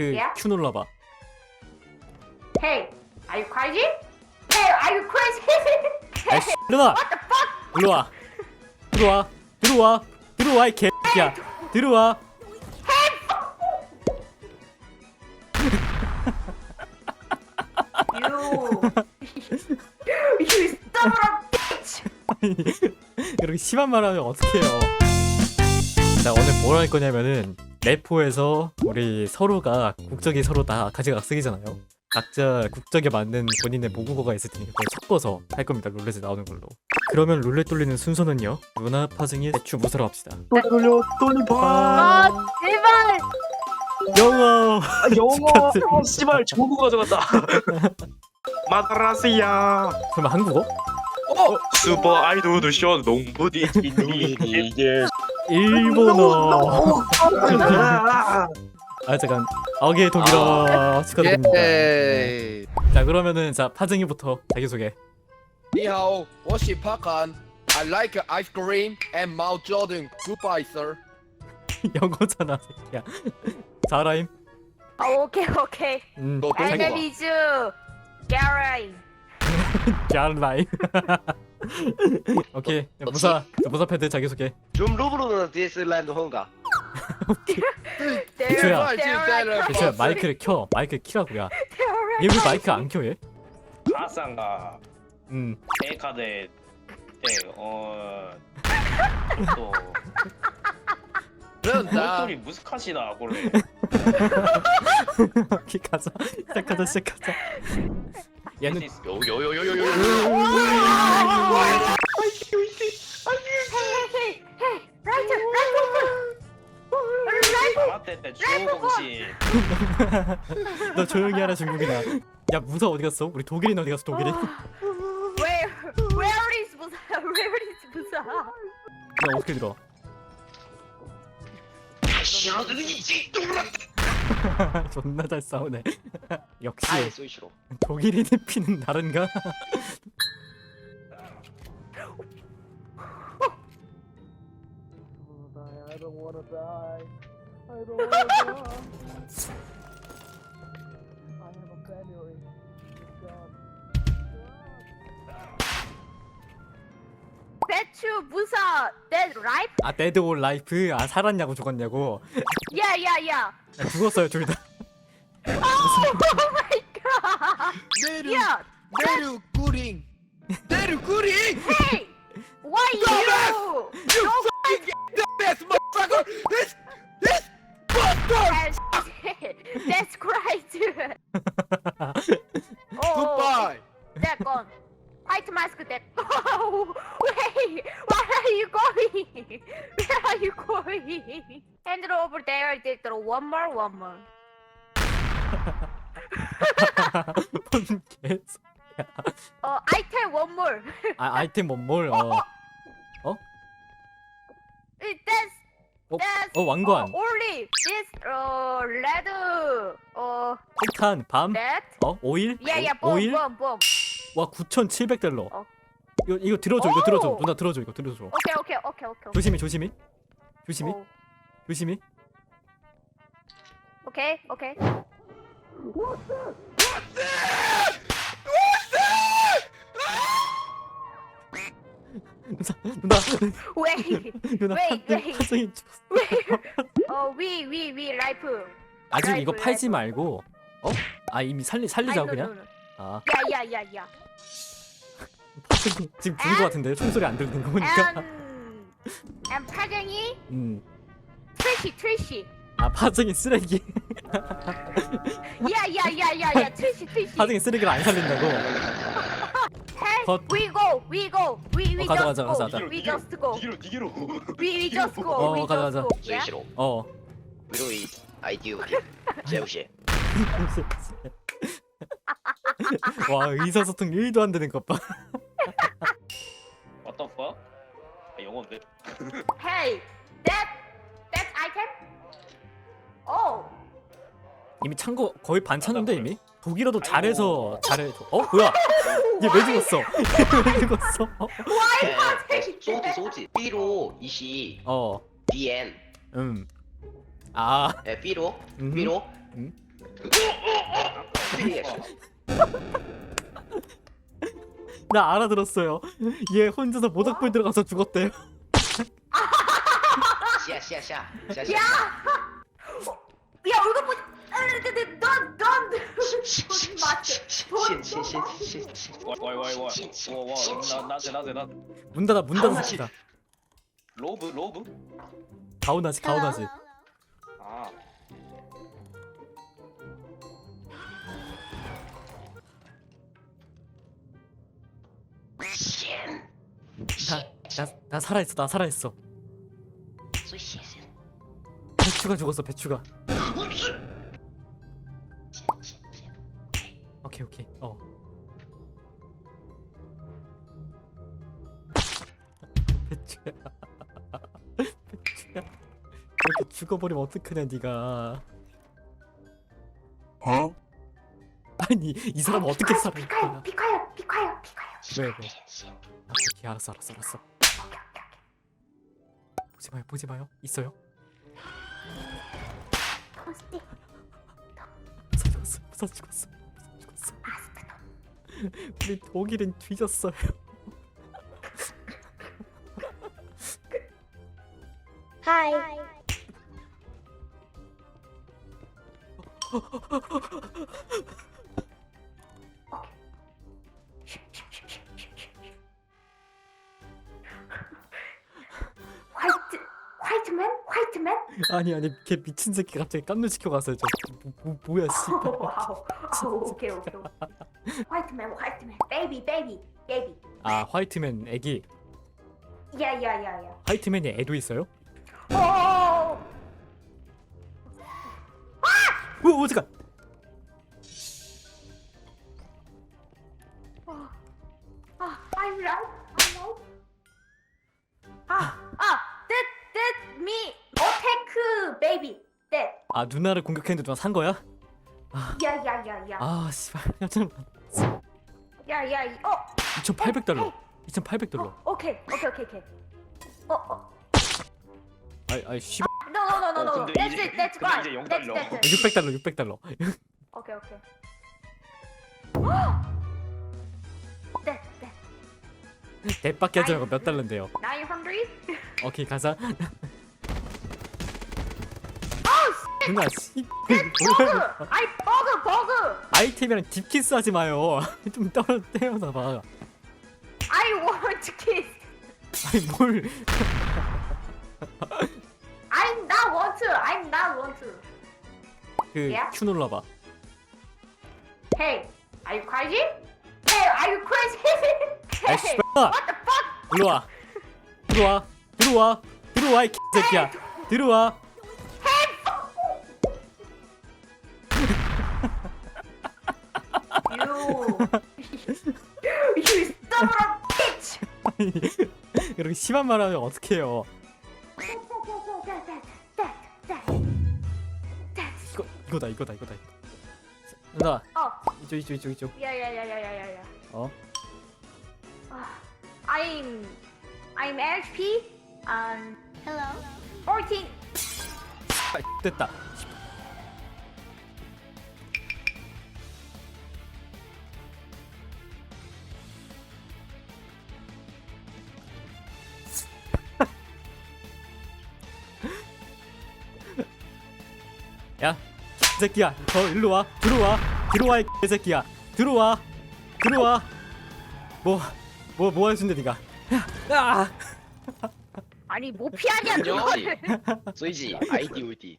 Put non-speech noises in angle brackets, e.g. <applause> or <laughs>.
그 Yeah? Q 눌러봐. Hey, are you crazy? Hey, are you crazy? 아이씨, 일어나. What the fuck? 일로 와. 들어와. 들어와. 들어와 이 개야. 들어와. You, you stubborn bitch. 이렇게 심한 말 하면 어떡해요. 자 오늘 뭘 할 거냐면은 내포에서 우리 서로가 국적이 서로 다 가지각색이잖아요. 각자 국적에 맞는 본인의 모국어가 있을 테니까 그걸 섞어서 할 겁니다. 룰렛에 나오는 걸로. 그러면 룰렛 돌리는 순서는요. 누나 파승이 대추 무사로 합시다. 돌려 돌려 아, 봐. 제발. 영어. 아, 영어. <laughs> <laughs> 어, 씨발 중국 가져갔다. 마드라스야. 설마 한국어? 어, 슈퍼 아이돌 쇼 농부디 <laughs> 이게 일본어. 아 아 잠깐 아오게 독일어 축하드립니다. 예. 네. 자 그러면은 자 파쟁이부터 자기소개. 니하오, 워시 파칸. I like ice cream and Mao Jordan. Goodbye, sir. <laughs> 영어잖아 새끼야. 자라임. 아 오케이 오케이. 음. 너 자기- 알면 이즈 게라이. 자라임. <laughs> <laughs> 오케이 무사 무사 패드 자기소개. 좀 루브르는 디스랜드 혼가. 대추야. 대추야 마이크를 켜. 마이크 키라고 야. 얘 왜 마이크 안 켜? 얘? 아상가 음. 메카데 에어또 그런다. 목소리 무스카시다 그래. <laughs> 오케이, 가자. 시작하자 시작하자. 얘는 요요요요요요. 중공식 <laughs> 너 조용히 하라 중국이나. 야 무사 어디 갔어? 우리 독일인 어디 갔어 독일인? 야 Where Where is 부산? Where is 부산? 어떻게 들어? <laughs> 존나 잘 싸우네. 아예 <laughs> 역시 쏘이시로 독일인의 피는 다른가? I don't wanna die. I have a battery. God. 배추 무사 내 라이프 아 데드 올 라이프 아 살았냐고 죽었냐고 야야야 아, 죽었어요 둘 다. 내륙 야 내륙 꾸링 내륙 꾸링 헤이 why you Dumbass! You fucking dumbass motherfucker! This, this bastard. <laughs> That's, that's great. oh, Goodbye. that gone. White mask that. <laughs> Oh, wait, where are you going? Where are you going? Hand it over there. Did one more, one more. 뭔 <laughs> 개소. Uh, I tell one more. 아 아이템 뭔뭘 어. Eh, That's 어, 어 왕관 uh, only this uh red uh 폭탄 밤 that. 어 오일 Yeah, yeah, 오- boom, 오일 boom, boom. 와 9,700 달러. 어. 이거 이거 들어줘 이거 들어줘 오! 누나 들어줘 이거 들어줘. Okay, okay, okay, okay. 조심히 조심히 조심히 Oh, 조심히. okay, okay. 누나 Wait, 누나 Wait, wait. 파성이 죽었어. Oh, we, we, we life. 아직 이거 팔지. 말고 어? 아 이미 살리 살리자 no, 그냥. 아 yeah, yeah, yeah. 파성이 지금 죽은 거 같은데 총소리 안 들리는 거 보니까. And and 파정이 음. 트래시, 트래시. 아 파성이 쓰레기. Yeah, yeah, yeah, yeah, yeah. 트래시, 트래시. <laughs> 파성이 쓰레기를 안 살린다고. <laughs> 컷. We go, we go, we we 어, 가자, just 가자, 가자, 가자. go, we just go, 니게로 니게로 we we just go, 어, we 가자, just 가자. go. Yeah? 수이시로 어. 루이 아이디오 제우시 와 의사소통 1도 안 되는 것 봐. What the fuck? 아, 영어인데? Hey, that that item. Oh, 이미 찬거 거의 반 찼는데 이미. 독일어도 잘해서 잘해서 어 뭐야? 얘 왜 죽었어? <laughs> 얘왜 죽었어? 어? 네. 어, 소지 소지. B로 이시. 어. DN 음아. 네, B로. 음. B로. 음. <laughs> 나 알아들었어요. 얘 혼자서 모닥불 들어가서 죽었대요. 시야 시야. 시야 시야! 문 닫아 문 닫읍시다 로브 로브? 가훈 하지. 가오나스 아 나나 살아있어 나 살아있어. 배추가 죽었어 배추가. 오케이 오케이 어. <laughs> 배추야. <laughs> 배추야. 이렇게 죽어버리면 어떡하냐 네가. 어? 아니 이 사람 은 어떻게 살아? 비카요 비카요 비카요 비카요. 왜 왜? 아, 오케이 알았어 알았어 알았어. 보지 마요 보지 마요. 있어요. 부사 <laughs> 죽었어 부사 죽었어 부사 죽었어. 우리 독일은 뒤졌어요. 하이. 화이트 화이트맨 화이트맨 아니 아니 걔 미친 새끼 갑자기 깜놀 시켜 갔어요. 저 뭐, 뭐, 뭐야 씨발. <laughs> 와우 오케이 오케이 오케이 화이트맨 화이트맨. 베이비 베이비 베이비. 아 화이트맨 애기. 야야야야. 화이트맨이 애도 있어요? 오 오, 오 잠깐. 아 I'm low I'm low 아아 that that me attack baby that. 아 누나를 공격했는데 누나 산 거야? 야야야야 아 씨발 깜짝 놀랐어. 야야 어 2,800달러. 2,800달러. 어, 오케이 오케이 오케이 오케이 어 어 아이 아이 씨발 no no no no no 어, 근데 that's 이제- it that's 근데 fine 이제 영 that's 달러. that's it 600달러 600달러. <laughs> 오케이 오케이 that that 대밖에 하지 말고 몇 달러인데요. now you hungry <laughs> 오케이 가자. <laughs> 누나 씨. 아이템이랑 딥키스 하지 마요. 좀 떨어 떼어서 봐. I want to kiss 아니 뭘? I'm not want to I'm not want to 그 야? Q 눌러봐. Hey, are you crazy? Hey, are you crazy? 아이 hey, 씨발. what the fuck? 일로 와. 들어와. 들어와. 들어와 이 새끼야. 들어와. You, you stubborn bitch! 아니 이렇게 심한 말 하면 어떡해요? 이거 이거다 이거다 이거다. 누나 Oh, 이쪽 이쪽 이쪽 이쪽. yeah, yeah, yeah, yeah, yeah, yeah. 어? Uh, I'm, I'm HP. Um, hello. 14. 아, 됐다. 야, 이 새끼야, 너 일로 와, 들어와, 들어와 이 새끼야, 들어와, 들어와. 뭐, 뭐, 뭐 해준대 니가? 야, 아, 아니 뭐 피하냐 안녕. 그거를. 随即 ID 无敌。